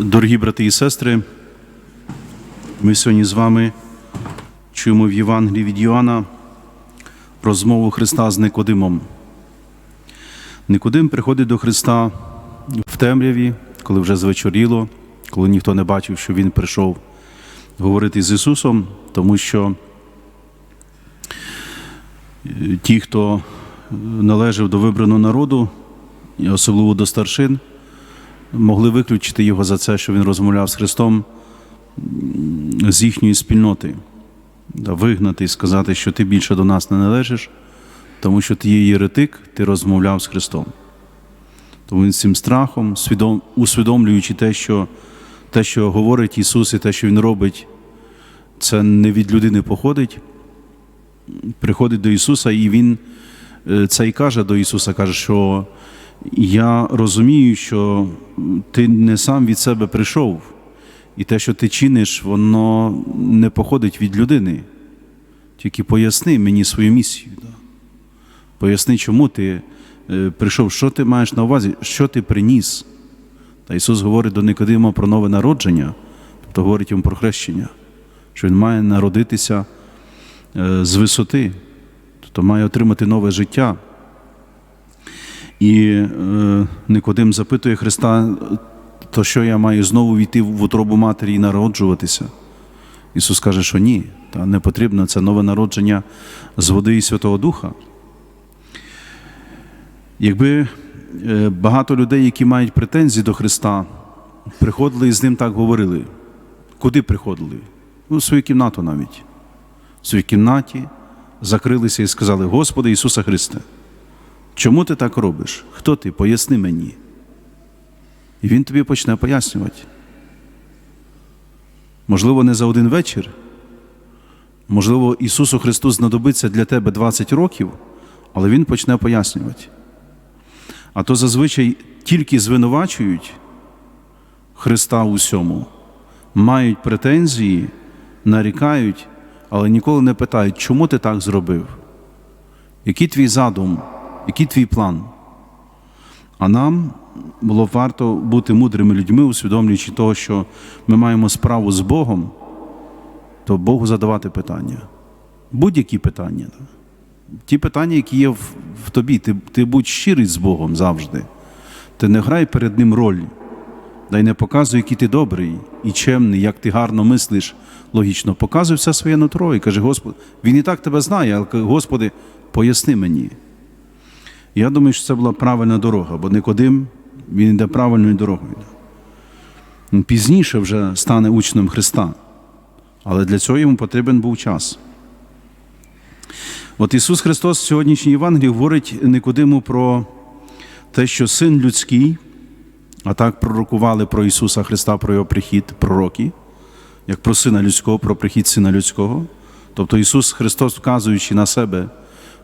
Дорогі брати і сестри, ми сьогодні з вами чуємо в Євангелії від Йоанна розмову Христа з Никодимом. Никодим приходить до Христа в темряві, коли вже звечоріло, коли ніхто не бачив, що Він прийшов говорити з Ісусом, тому що е, ті, хто належав до вибраного народу, особливо до старшин, могли виключити його за це, що він розмовляв з Христом з їхньої спільноти, вигнати і сказати, що ти більше до нас не належиш, тому що ти є єретик, ти розмовляв з Христом. Тому він цим страхом, свідом, усвідомлюючи те, що, те, що говорить Ісус, і те, що Він робить, це не від людини походить, приходить до Ісуса, і Він е, це і каже до Ісуса, каже, що я розумію, що ти не сам від себе прийшов, і те, що ти чиниш, воно не походить від людини. Тільки поясни мені свою місію. Поясни, чому ти е, прийшов, що ти маєш на увазі, що ти приніс. Та Ісус говорить до Никодима про нове народження, тобто говорить йому про хрещення, що Він має народитися е, з висоти, тобто має отримати нове життя. І е, Никодим запитує Христа, то що я маю знову війти в утробу матері і народжуватися? Ісус каже, що ні, та не потрібно це нове народження з води і Святого Духа. Якби е, багато людей, які мають претензії до Христа, приходили і з ним так говорили. Куди приходили? Ну, в свою кімнату навіть. В своїй кімнаті закрилися і сказали: Господи Ісуса Христе, чому ти так робиш? Хто ти? Поясни мені. І Він тобі почне пояснювати. Можливо, не за один вечір. Можливо, Ісусу Христу знадобиться для тебе 20 років, але Він почне пояснювати. А то зазвичай тільки звинувачують Христа у всьому, мають претензії, нарікають, але ніколи не питають, чому ти так зробив? Який твій задум, який твій план? А нам було варто бути мудрими людьми, усвідомлюючи того, що ми маємо справу з Богом, то Богу задавати питання. Будь-які питання. Ті питання, які є в, в тобі, ти, ти будь щирий з Богом завжди. Ти не грай перед Ним роль. Дай не показуй, який ти добрий і чемний, як ти гарно мислиш логічно. Показуй все своє нутро і каже, Господи, він і так тебе знає, але Господи, поясни мені. Я думаю, що це була правильна дорога, бо Никодим, він йде правильною дорогою. Він пізніше вже стане учнем Христа, але для цього йому потрібен був час. От Ісус Христос в сьогоднішній Євангелії говорить Никодиму про те, що син людський, а так пророкували про Ісуса Христа, про Його прихід, пророки, як про Сина Людського, про прихід Сина Людського. Тобто Ісус Христос, вказуючи на себе,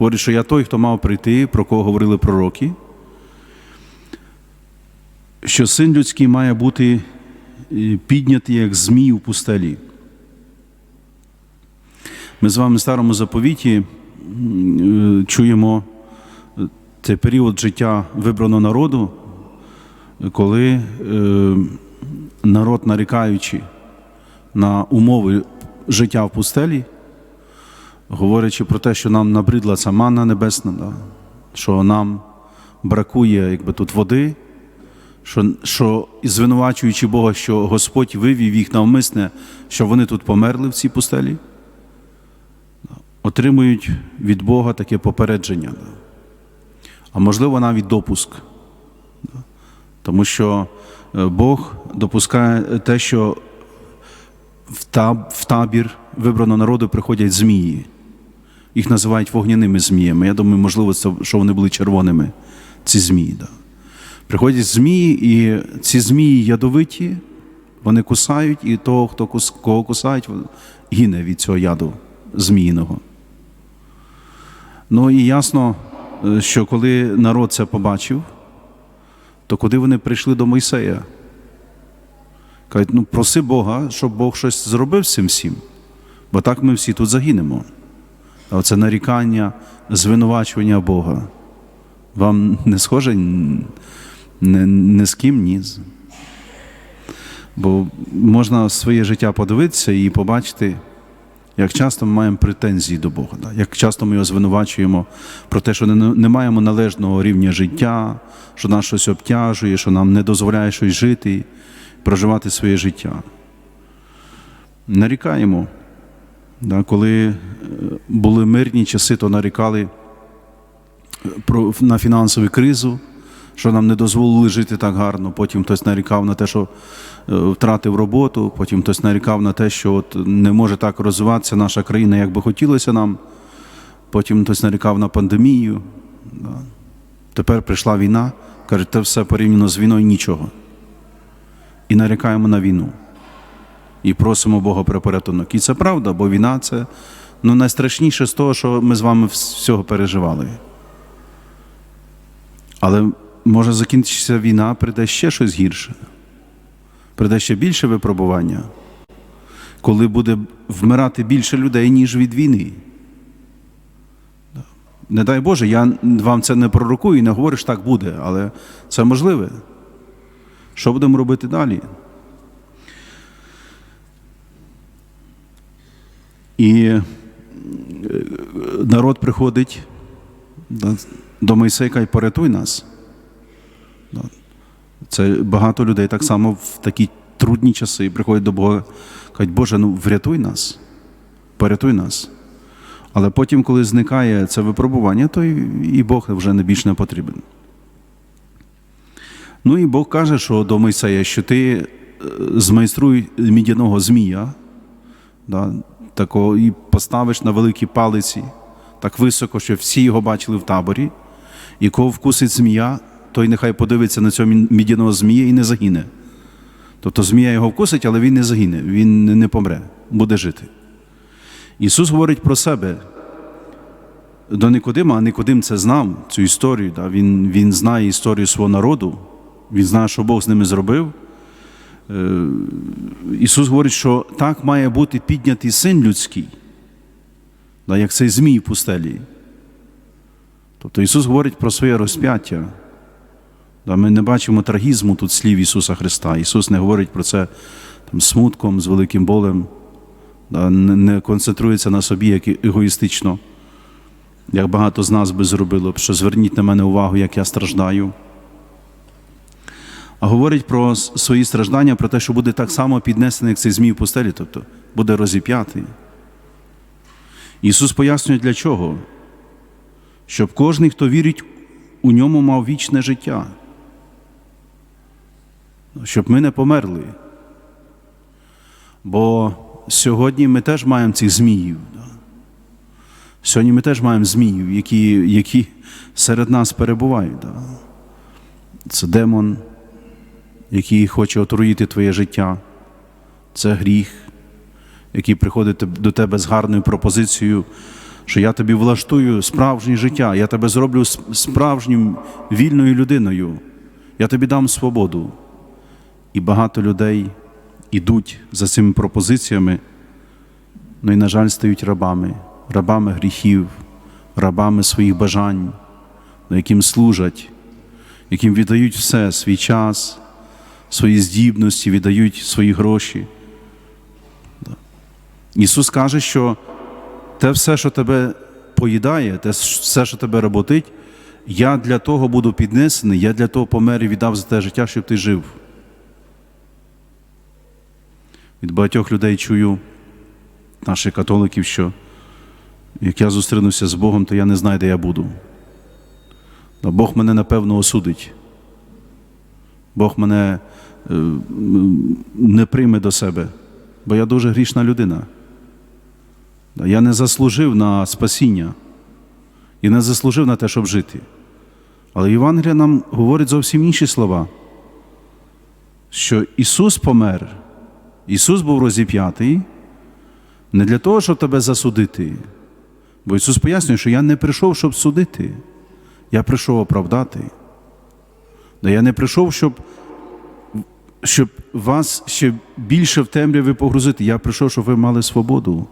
говорить, що я той, хто мав прийти, про кого говорили пророки, що син людський має бути е, піднятий як змій у пустелі. Ми з вами в старому заповіті е, чуємо е, цей період життя вибраного народу, коли народ, нарікаючи на умови життя в пустелі, говорячи про те, що нам набридла ця манна небесна, да, що нам бракує якби, тут води, що, що звинувачуючи Бога, що Господь вивів їх навмисне, що вони тут померли в цій пустелі отримують від Бога таке попередження, да. а можливо навіть допуск. Да. Тому що е, Бог допускає те, що в табір вибраного народу приходять змії. Їх називають вогняними зміями. Я думаю, можливо, це, що вони були червоними, ці змії. Да. Приходять змії, і ці змії ядовиті, вони кусають, і того, хто кус, кого кусають, гине від цього яду зміїного. Ну і ясно, е, що коли народ це побачив, то куди вони прийшли до Мойсея? Кажуть, ну проси Бога, щоб Бог щось зробив з цим всім, бо так ми всі тут загинемо. Оце нарікання, звинувачування Бога. Вам не схоже н- не, з ким ні. Бо можна своє життя подивитися і побачити, як часто ми маємо претензії до Бога, як часто ми його звинувачуємо про те, що не маємо належного рівня життя, що нас щось обтяжує, що нам не дозволяє щось жити, проживати своє життя. Нарікаємо. Коли е, були мирні часи, то нарікали е, на фінансову кризу, що нам не дозволили жити так гарно. Потім хтось нарікав на те, що е, втратив роботу, потім хтось нарікав на те, що от не може так розвиватися наша країна, як би хотілося нам. Потім хтось нарікав на пандемію. Тепер прийшла війна, каже, це все порівняно з війною нічого. І нарікаємо на війну. І просимо Бога про порятунок. І це правда, бо війна це ну, найстрашніше з того, що ми з вами всього переживали. Але може закінчитися війна, прийде ще щось гірше. Прийде ще більше випробування, коли буде вмирати більше людей, ніж від війни. Не дай Боже, я вам це не пророкую і не говорю, що так буде, але це можливе. Що будемо робити далі? І е, народ приходить до Мойсейка і порятуй нас. Це багато людей так само в такі трудні часи приходять до Бога, кажуть, Боже, ну врятуй нас, порятуй нас. Але потім, коли зникає це випробування, то і, Бог вже не більш не потрібен. Ну і Бог каже, що до Мойсея, що ти е, змайструй мідяного змія, да, такого, і поставиш на великій палиці так високо, що всі його бачили в таборі, і кого вкусить змія, той нехай подивиться на цього мідяного змія і не загине. Тобто змія його вкусить, але він не загине, він не помре, буде жити. Ісус говорить про себе до Никодима, а Никодим це знав цю історію. Да? Він, він знає історію свого народу, він знає, що Бог з ними зробив. Е, Ісус говорить, що так має бути піднятий син людський, як цей змій в пустелі. Тобто Ісус говорить про своє розп'яття. Ми не бачимо трагізму тут слів Ісуса Христа. Ісус не говорить про це там, смутком, з великим болем, не концентрується на собі як егоїстично, як багато з нас би зробило, що зверніть на мене увагу, як я страждаю а говорить про свої страждання, про те, що буде так само піднесений, як цей змій в пустелі, тобто буде розіп'ятий. Ісус пояснює, для чого? Щоб кожен, хто вірить, у ньому мав вічне життя. Щоб ми не померли. Бо сьогодні ми теж маємо цих зміїв. Сьогодні ми теж маємо зміїв, які які серед нас перебувають. Це демон який хоче отруїти твоє життя. Це гріх, який приходить до тебе з гарною пропозицією, що я тобі влаштую справжнє життя, я тебе зроблю справжнім вільною людиною, я тобі дам свободу. І багато людей ідуть за цими пропозиціями, ну і, на жаль, стають рабами, рабами гріхів, рабами своїх бажань, яким служать, яким віддають все свій час свої здібності, віддають свої гроші. Ісус каже, що те все, що тебе поїдає, те все, що тебе роботить, я для того буду піднесений, я для того помер і віддав за те життя, щоб ти жив. Від багатьох людей чую, наших католиків, що як я зустрінуся з Богом, то я не знаю, де я буду. Бог мене напевно осудить. Бог мене е, не прийме до себе, бо я дуже грішна людина. Я не заслужив на спасіння і не заслужив на те, щоб жити. Але Євангелія нам говорить зовсім інші слова, що Ісус помер, Ісус був розіп'ятий не для того, щоб тебе засудити. Бо Ісус пояснює, що я не прийшов, щоб судити, я прийшов оправдати. Да я не прийшов, щоб щоб вас ще більше в темряві погрузити. Я прийшов, щоб ви мали свободу,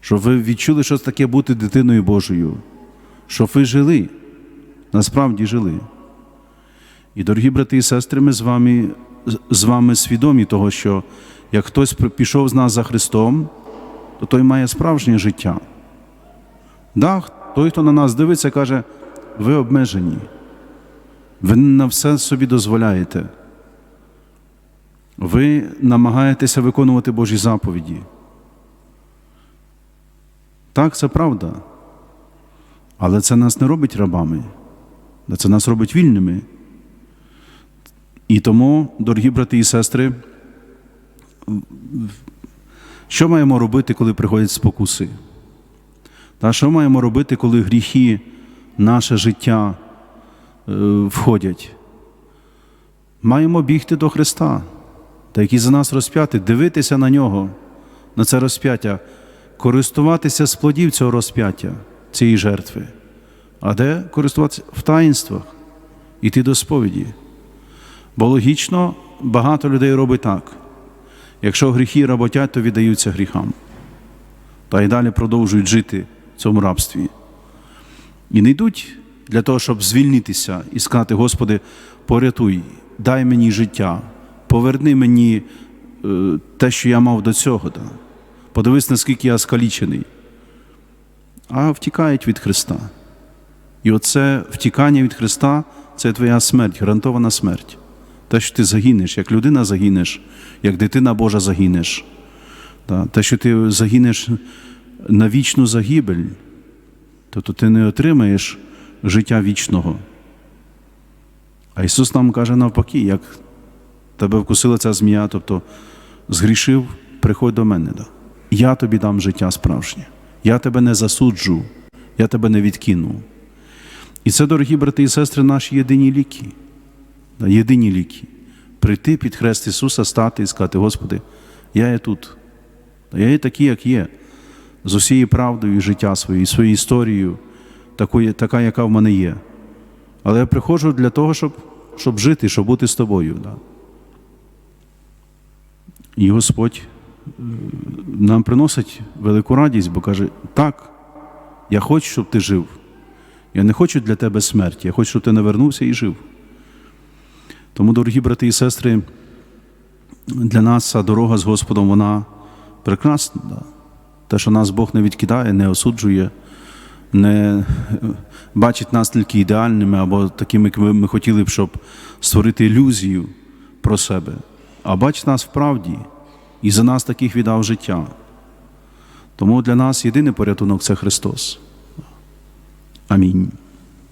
щоб ви відчули, що це таке бути дитиною Божою, щоб ви жили, насправді жили. І, дорогі брати і сестри, ми з вами, з вами свідомі того, що як хтось пішов з нас за Христом, то той має справжнє життя. Да, той, хто на нас дивиться, каже, ви обмежені, ви на все собі дозволяєте. Ви намагаєтеся виконувати Божі заповіді. Так, це правда. Але це нас не робить рабами, це нас робить вільними. І тому, дорогі брати і сестри, що маємо робити, коли приходять спокуси? Та що маємо робити, коли гріхи наше життя входять? Маємо бігти до Христа, та який за нас розп'ятий, дивитися на нього, на це розп'яття, користуватися з плодів цього розп'яття, цієї жертви. А де користуватися? В таїнствах, іти до сповіді. Бо логічно багато людей робить так. Якщо гріхи роботять, то віддаються гріхам. Та й далі продовжують жити в цьому рабстві. І не йдуть для того, щоб звільнитися і сказати, Господи, порятуй, дай мені життя, поверни мені е, те, що я мав до цього. Подивись, наскільки я скалічений. А втікають від Христа. І оце втікання від Христа це твоя смерть, гарантована смерть. Те, що ти загинеш, як людина загинеш, як дитина Божа загинеш. Те, що ти загинеш на вічну загибель, тобто ти не отримаєш життя вічного. А Ісус нам каже навпаки, як тебе вкусила ця змія, тобто згрішив, приходь до мене. Я тобі дам життя справжнє. Я тебе не засуджу, я тебе не відкину. І це, дорогі брати і сестри, наші єдині ліки. Єдині ліки. Прийти під хрест Ісуса, стати і сказати, Господи, я є тут. Я є такий, як є, з усією правдою життя своєю, своєю історією, такою, така, яка в мене є. Але я приходжу для того, щоб щоб жити, щоб бути з тобою. Да. І Господь нам приносить велику радість, бо каже, так, я хочу, щоб ти жив. Я не хочу для тебе смерті, я хочу, щоб ти навернувся і жив. Тому, дорогі брати і сестри, для нас ця дорога з Господом, вона прекрасна. Да? Те, що нас Бог не відкидає, не осуджує, не бачить нас тільки ідеальними або такими, як ми хотіли б, щоб створити ілюзію про себе, а бачить нас в правді і за нас таких віддав життя. Тому для нас єдиний порятунок це Христос. Амінь.